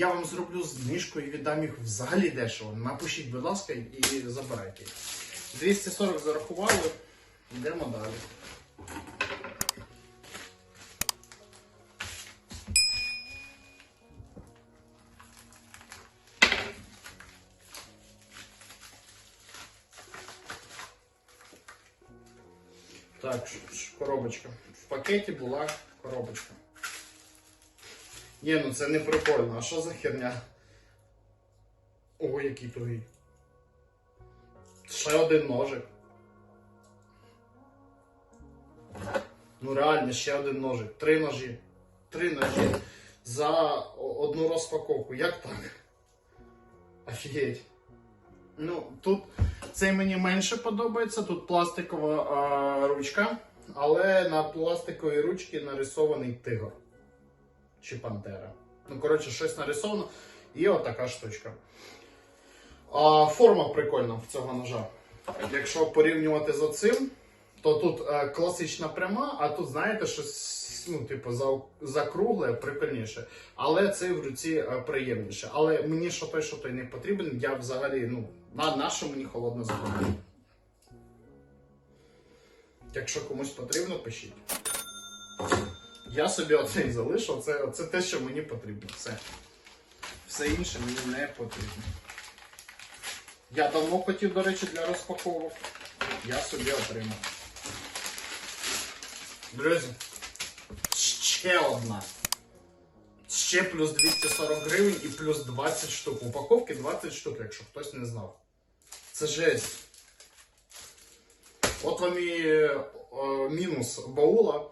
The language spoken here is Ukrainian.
Я вам зроблю знижку і віддам їх взагалі дешево. Напишіть, будь ласка, і забирайте їх. 240 зарахували. Йдемо далі. Так, коробочка. В пакеті була коробочка. Ні, ну це не прикольно. А що за херня? Ого, який тугий. Ще один ножик. Ну реально, ще один ножик. Три ножі. Три ножі за одну розпаковку. Як так? Офігеть. Ну, тут цей мені менше подобається. Тут пластикова а, ручка, але на пластиковій ручці нарисований тигр. Чи пантера. Ну, коротше, щось нарисовано. І отака штучка. А, форма прикольна в цього ножа. Якщо порівнювати з оцим, то тут е, класична пряма, а тут, знаєте, щось ну, типу, за, закругле, прикольніше. Але цей в руці е, приємніше. Але мені що той, що той не потрібен, я взагалі, ну, на, на що мені холодно зброя. Якщо комусь потрібно, пишіть. Я собі оцей залишу, це, це те, що мені потрібно. Все. Все інше мені не потрібно. Я давно хотів, до речі, для розпаковок. Я собі отримав. Друзі, ще одна. Ще плюс 240 гривень і плюс 20 штук. Упаковки 20 штук, якщо хтось не знав. Це жесть. От вам і е, мінус баула.